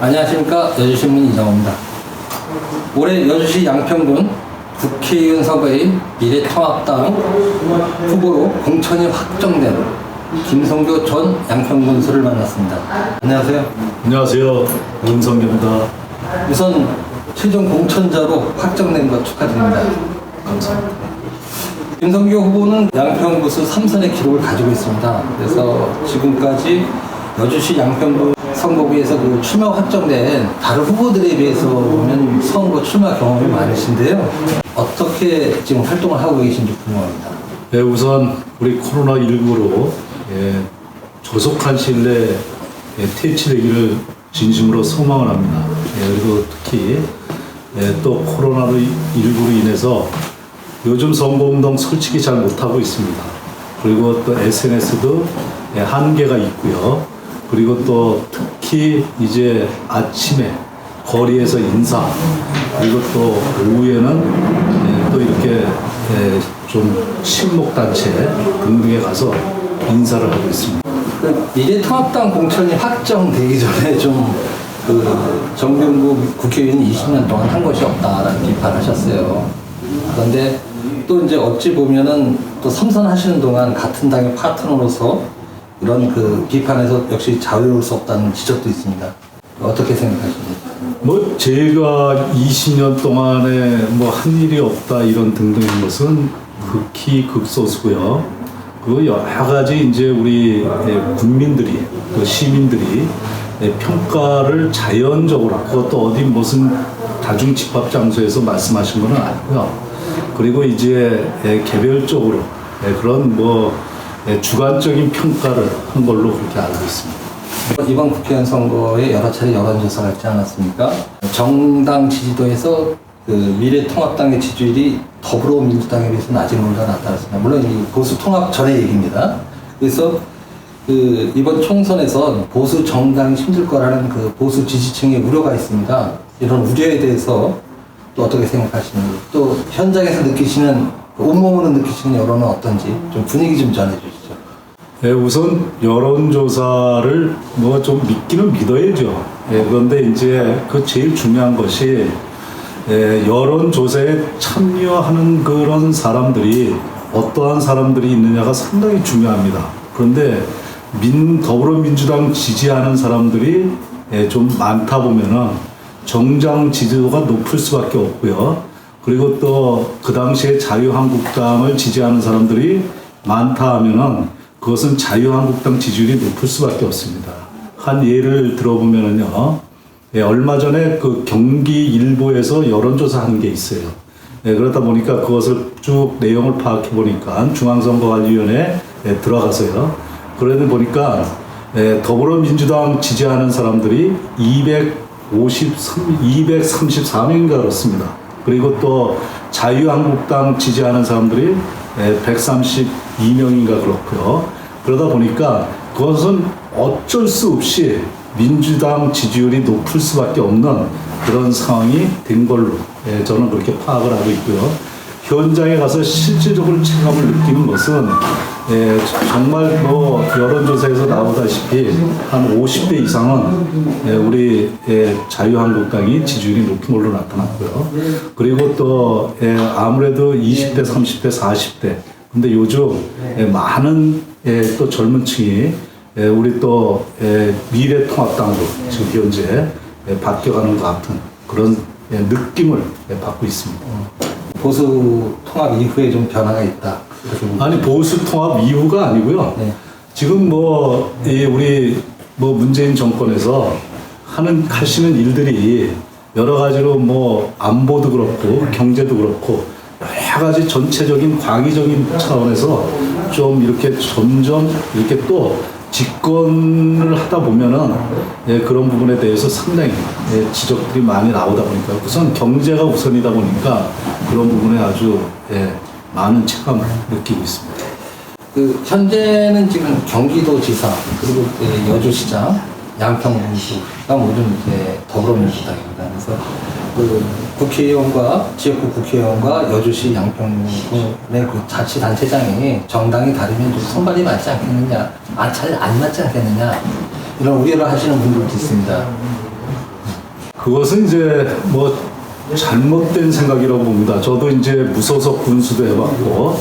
안녕하십니까 여주신문 이정호입니다. 올해 여주시 양평군 국회의원 선거의 미래통합당 후보로 공천이 확정된 김성교 전 양평군수를 만났습니다. 안녕하세요. 안녕하세요. 윤성규입니다. 우선 최종 공천자로 확정된 것 축하드립니다. 감사합니다. 김성교 후보는 양평구수 3선의 기록을 가지고 있습니다. 그래서 지금까지 여주시 양평구 선거구에서 그 출마 확정된 다른 후보들에 비해서 보면 선거 출마 경험이 많으신데요. 어떻게 지금 활동을 하고 계신지 궁금합니다. 네, 우선 우리 코로나19로 예, 조속한 시일 내에 예, 퇴치되기를 진심으로 소망을 합니다. 예, 그리고 특히 예, 또 코로나19로 인해서 요즘 선거운동 솔직히 잘 못하고 있습니다. 그리고 또 SNS도 예, 한계가 있고요. 그리고 또 특히 이제 아침에 거리에서 인사 그리고 또 오후에는 예, 또 이렇게 예, 좀 친목 단체 등등에 가서 인사를 하고 있습니다. 그 미래통합당 공천이 확정되기 전에 좀 그 정병구 국회의원이 20년 동안 한 것이 없다라는 비판하셨어요. 그런데 또 이제 어찌 보면은 또 삼선 하시는 동안 같은 당의 파트너로서 이런 그 비판에서 역시 자유로울 수 없다는 지적도 있습니다. 어떻게 생각하십니까? 뭐 제가 20년 동안에 뭐 한 일이 없다 이런 등등인 것은 극히 극소수고요. 그 여러 가지 이제 우리 예, 국민들이 그 시민들이 예, 평가를 자연적으로 그것도 어디 무슨 다중 집합 장소에서 말씀하신 건 아니고요. 그리고 이제 예, 개별적으로 예, 그런 뭐 예, 주관적인 평가를 한 걸로 그렇게 알고 있습니다. 이번 국회의원 선거에 여러 차례 여론조사가 있지 않았습니까? 정당 지지도에서 그 미래통합당의 지지율이 더불어민주당에 비해서는 아직 뭔가 나타났습니다. 물론 이 보수 통합 전의 얘기입니다. 그래서 그 이번 총선에선 보수 정당이 힘들 거라는 그 보수 지지층의 우려가 있습니다. 이런 우려에 대해서 또 어떻게 생각하시는지 또 현장에서 느끼시는 그 온몸으로 느끼시는 여론은 어떤지 좀 분위기 좀 전해주시죠. 예, 우선 여론조사를 뭐 좀 믿기는 믿어야죠. 예, 그런데 이제 그 제일 중요한 것이 예, 여론조사에 참여하는 그런 사람들이 어떠한 사람들이 있느냐가 상당히 중요합니다. 그런데 민, 더불어민주당 지지하는 사람들이 예, 좀 많다 보면은 정당 지지도가 높을 수밖에 없고요. 그리고 또 그 당시에 자유한국당을 지지하는 사람들이 많다 하면은 그것은 자유한국당 지지율이 높을 수밖에 없습니다. 한 예를 들어보면은요, 예, 얼마 전에 그 경기 일보에서 여론조사 한 게 있어요. 예, 그러다 보니까 그것을 쭉 내용을 파악해 보니까 중앙선거관리위원회에 예, 들어가서요. 그러다 보니까 예, 더불어민주당 지지하는 사람들이 253, 234명인가 그렇습니다. 그리고 또 자유한국당 지지하는 사람들이 132명인가 그렇고요. 그러다 보니까 그것은 어쩔 수 없이 민주당 지지율이 높을 수밖에 없는 그런 상황이 된 걸로 예, 저는 그렇게 파악을 하고 있고요. 현장에 가서 실질적으로 체감을 느끼는 것은 예, 정말 뭐 여론조사에서 나오다시피 한 50대 이상은 예, 우리 예, 자유한국당이 지지율이 높은 걸로 나타났고요. 그리고 또 예, 아무래도 20대, 30대, 40대 근데 요즘 예, 많은 예, 또 젊은 층이 예, 우리 또 예, 미래통합당으로 지금 현재 예, 바뀌어가는 것 같은 그런 예, 느낌을 예, 받고 있습니다. 보수 통합 이후에 좀 변화가 있다. 아니 보수 통합 이후가 아니고요. 네. 지금 뭐이 우리 뭐 문재인 정권에서 하는 하시는 일들이 여러 가지로 뭐 안보도 그렇고 경제도 그렇고 여러 가지 전체적인 광의적인 차원에서 좀 이렇게 점점 이렇게 또 집권을 하다 보면은 예, 그런 부분에 대해서 상당히 예, 지적들이 많이 나오다 보니까 우선 경제가 우선이다 보니까 그런 부분에 아주 예, 많은 체감을 느끼고 있습니다. 그 현재는 지금 경기도지사 그리고 이제 여주시장 양평군수가 모두 이제 더불어민주당입니다. 그래서 그 국회의원과 지역구 국회의원과 여주시 양평군의 그 자치단체장이 정당이 다르면 좀 선발이 맞지 않겠느냐, 아, 잘 안 맞지 않겠느냐 이런 우려를 하시는 분들도 있습니다. 그것은 이제 뭐 잘못된 생각이라고 봅니다. 저도 이제 무소속 군수도 해봤고,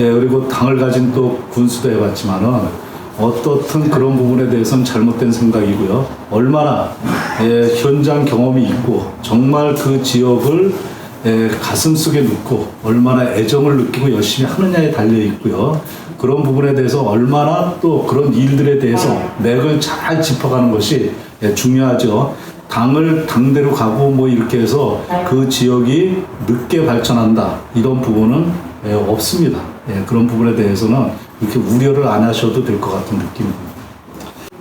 예, 그리고 당을 가진 또 군수도 해봤지만은 어떻든 그런 부분에 대해서는 잘못된 생각이고요. 얼마나 예, 현장 경험이 있고 정말 그 지역을 예, 가슴 속에 넣고 얼마나 애정을 느끼고 열심히 하느냐에 달려 있고요. 그런 부분에 대해서 얼마나 또 그런 일들에 대해서 맥을 잘 짚어가는 것이 예, 중요하죠. 당을 당대로 가고 뭐 이렇게 해서 그 지역이 늦게 발전한다 이런 부분은 예, 없습니다. 예, 그런 부분에 대해서는 이렇게 우려를 안 하셔도 될 것 같은 느낌입니다.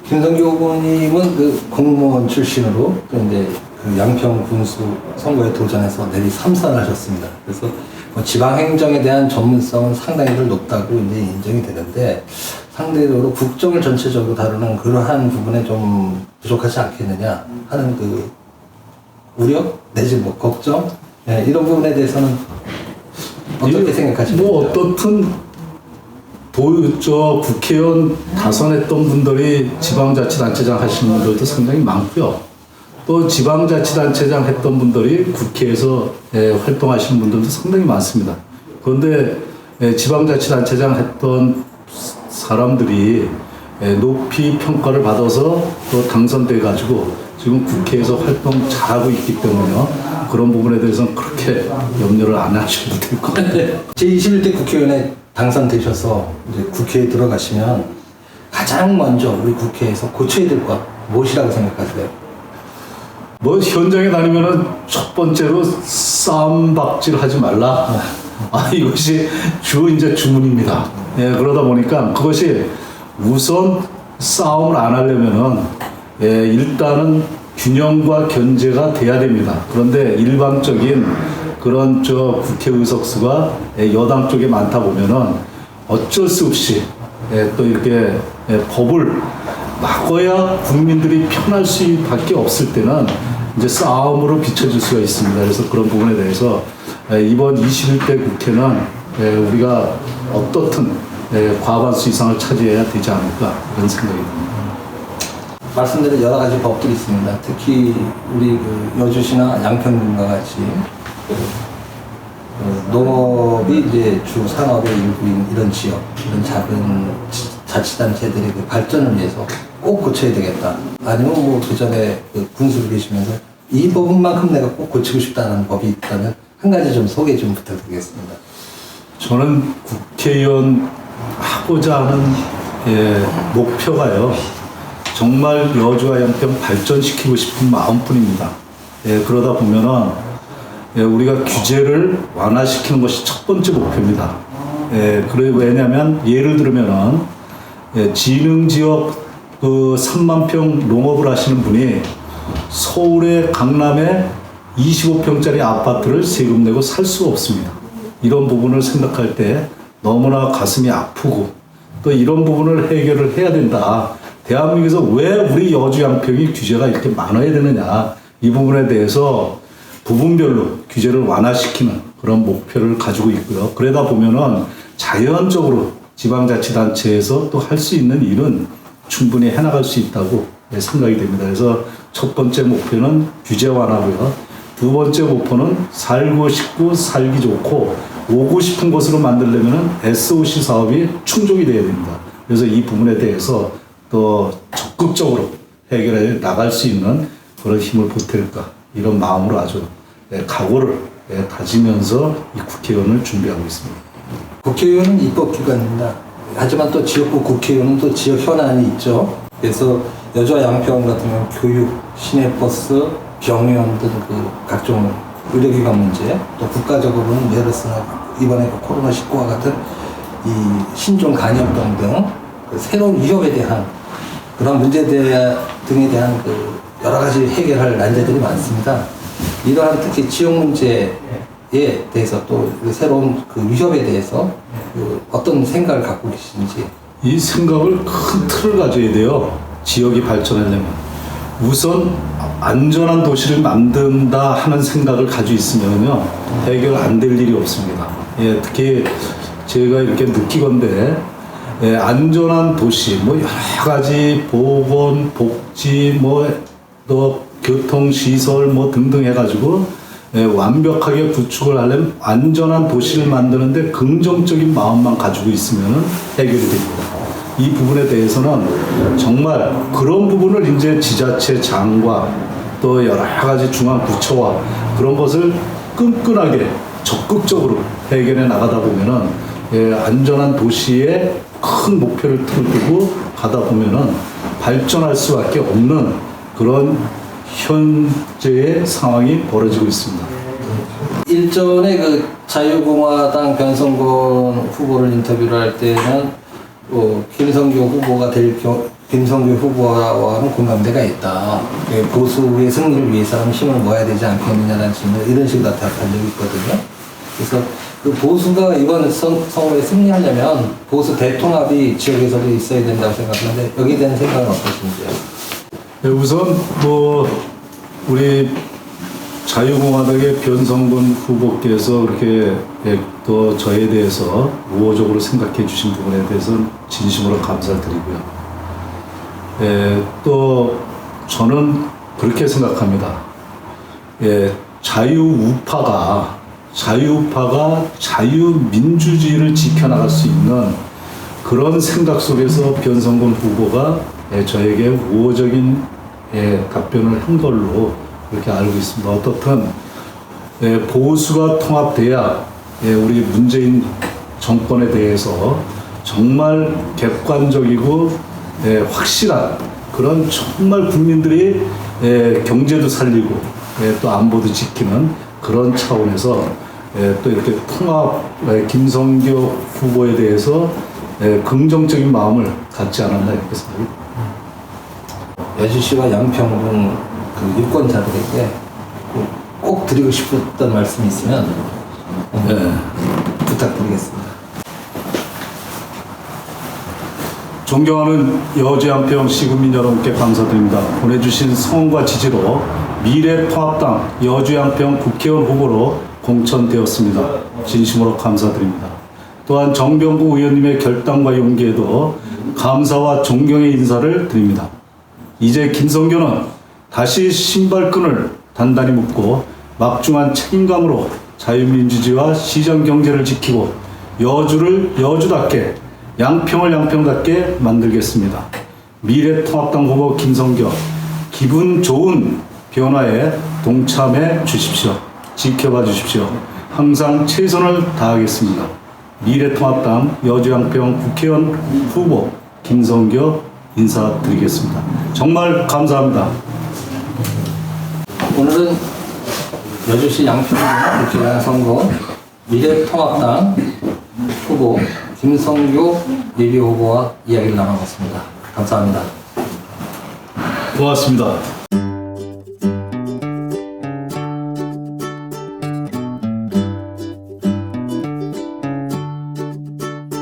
김성규 후보님은 그 공무원 출신으로 또 이제 그 양평 군수 선거에 도전해서 내리 3선을 하셨습니다. 그래서 뭐 지방 행정에 대한 전문성은 상당히 높다고 이제 인정이 되는데 상대적으로 국정을 전체적으로 다루는 그러한 부분에 좀 부족하지 않겠느냐 하는 그 우려 내지 뭐 걱정 예, 이런 부분에 대해서는 어떻게 이- 생각하십니까? 뭐 어떻든 도, 저 국회의원 다선했던 분들이 지방자치단체장 하신 분들도 상당히 많고요. 또 지방자치단체장 했던 분들이 국회에서 예, 활동하시는 분들도 상당히 많습니다. 그런데 예, 지방자치단체장 했던 사람들이 예, 높이 평가를 받아서 또 당선돼 가지고 지금 국회에서 활동 잘하고 있기 때문에요. 그런 부분에 대해서는 그렇게 염려를 안 하셔도 될 것 같아요. 제21대 국회의원에 당선되셔서 이제 국회에 들어가시면 가장 먼저 우리 국회에서 고쳐야 될 것 무엇이라고 생각하세요? 뭐 현장에 다니면은 첫 번째로 쌈박질 하지 말라. 아 이것이 주 이제 주문입니다. 예 그러다 보니까 그것이 우선 싸움을 안 하려면은 예 일단은 균형과 견제가 돼야 됩니다. 그런데 일방적인 그런 저 국회 의석수가 예, 여당 쪽에 많다 보면은 어쩔 수 없이 예, 또 이렇게 예, 법을 막아야 국민들이 편할 수밖에 없을 때는 이제 싸움으로 비춰질 수가 있습니다. 그래서 그런 부분에 대해서 에, 이번 21대 국회는 에, 우리가 어떻든 에, 과반수 이상을 차지해야 되지 않을까 이런 생각이 듭니다. 말씀드린 여러 가지 법들이 있습니다. 특히 우리 그 여주시나 양평군과 같이 그 농업이 이제 주 산업의 일부인 이런 지역, 이런 작은 지- 자치단체들의 그 발전을 위해서 꼭 고쳐야 되겠다. 아니면 뭐 그전에 그 군수로 계시면서 이 부분만큼 내가 꼭 고치고 싶다는 법이 있다면 한 가지 좀 소개 좀 부탁드리겠습니다. 저는 국회의원 하고자 하는 예, 목표가요. 정말 여주와 양평 발전시키고 싶은 마음뿐입니다. 예, 그러다 보면은 예, 우리가 규제를 완화시키는 것이 첫 번째 목표입니다. 예, 그래 왜냐하면 예를 들면은 예, 지능 지역 그 3만 평 농업을 하시는 분이 서울의 강남에 25평짜리 아파트를 세금 내고 살 수가 없습니다. 이런 부분을 생각할 때 너무나 가슴이 아프고 또 이런 부분을 해결을 해야 된다. 대한민국에서 왜 우리 여주 양평이 규제가 이렇게 많아야 되느냐. 이 부분에 대해서 부분별로 규제를 완화시키는 그런 목표를 가지고 있고요. 그러다 보면은 자연적으로 지방자치단체에서 또 할 수 있는 일은 충분히 해나갈 수 있다고 네, 생각이 됩니다. 그래서 첫 번째 목표는 규제 완화고요. 두 번째 목표는 살고 싶고 살기 좋고 오고 싶은 곳으로 만들려면 SOC 사업이 충족이 돼야 됩니다. 그래서 이 부분에 대해서 또 적극적으로 해결해 나갈 수 있는 그런 힘을 보탤까 이런 마음으로 아주 예, 각오를 예, 다지면서 이 국회의원을 준비하고 있습니다. 국회의원은 입법기관입니다. 하지만 또 지역구 국회의원은 또 지역 현안이 있죠. 그래서 여주와 양평 같은 경우는 교육, 시내버스, 병원 등 그 각종 의료기관 문제, 또 국가적으로는 메르스나 이번에 그 코로나19와 같은 이 신종 간염병 등그 새로운 위협에 대한 그런 문제 대- 등에 대한 그 여러 가지 해결할 난제들이 많습니다. 이러한 특히 지역 문제에 대해서 또그 새로운 그 위협에 대해서 그 어떤 생각을 갖고 계신지 이 생각을 큰 틀을 가져야 돼요. 지역이 발전하려면. 우선 안전한 도시를 만든다 하는 생각을 가지고 있으면요. 해결 안 될 일이 없습니다. 예, 특히 제가 이렇게 느끼건데, 예, 안전한 도시, 뭐 여러 가지 보건, 복지, 뭐, 또 교통 시설 뭐 등등 해가지고 예, 완벽하게 구축을 하려면 안전한 도시를 만드는데 긍정적인 마음만 가지고 있으면 해결이 됩니다. 이 부분에 대해서는 정말 그런 부분을 이제 지자체 장과 또 여러 가지 중앙 부처와 그런 것을 끈끈하게 적극적으로 해결해 나가다 보면은 예, 안전한 도시에 큰 목표를 두고 가다 보면은 발전할 수밖에 없는 그런 현재의 상황이 벌어지고 있습니다. 일전에 그 자유공화당 변성곤 후보를 인터뷰를 할 때는 어, 김성교 후보가 될 경, 김성교 후보와는 공감대가 있다. 예, 보수의 승리를 위해서는 힘을 모아야 되지 않겠느냐는 질문 이런 식으로 답한 적이 있거든요. 그래서 그 보수가 이번 선, 선거에 승리하려면 보수 대통합이 지역에서도 있어야 된다고 생각하는데 여기에 대한 생각은 어떠신지요? 네, 우선 뭐 우리 자유공화당의 변성근 후보께서 그렇게 예, 또 저에 대해서 우호적으로 생각해 주신 부분에 대해서는 진심으로 감사드리고요. 예, 또 저는 그렇게 생각합니다. 예, 자유우파가 자유우파가 자유민주주의를 지켜나갈 수 있는 그런 생각 속에서 변성근 후보가 예, 저에게 우호적인 예, 답변을 한 걸로 그렇게 알고 있습니다. 어떻든 예, 보수가 통합돼야 예, 우리 문재인 정권에 대해서 정말 객관적이고 예, 확실한 그런 정말 국민들이 예, 경제도 살리고 예, 또 안보도 지키는 그런 차원에서 예, 또 이렇게 통합 예, 김성교 후보에 대해서 예, 긍정적인 마음을 갖지 않았나 이렇게 생각합니다. 여주시와 양평군 그 유권자들에게 꼭- 꼭 드리고 싶었던 말씀이 있으면 예. 부탁드리겠습니다. 존경하는 여주 양평 시군민 여러분께 감사드립니다. 보내주신 성원과 지지로 미래통합당 여주양평 국회의원 후보로 공천되었습니다. 진심으로 감사드립니다. 또한 정병구 의원님의 결단과 용기에도 감사와 존경의 인사를 드립니다. 이제 김성교는 다시 신발끈을 단단히 묶고 막중한 책임감으로 자유민주주의와 시장 경제를 지키고 여주를 여주답게 양평을 양평답게 만들겠습니다. 미래통합당 후보 김성교 기분 좋은 변화에 동참해 주십시오. 지켜봐 주십시오. 항상 최선을 다하겠습니다. 미래통합당 여주양평 국회의원 후보 김성교 인사드리겠습니다. 정말 감사합니다. 오늘은 여주시 양평군 국회의원 선거 미래통합당 후보 김성교 예비 후보와 이야기를 나눠봤습니다. 감사합니다. 고맙습니다.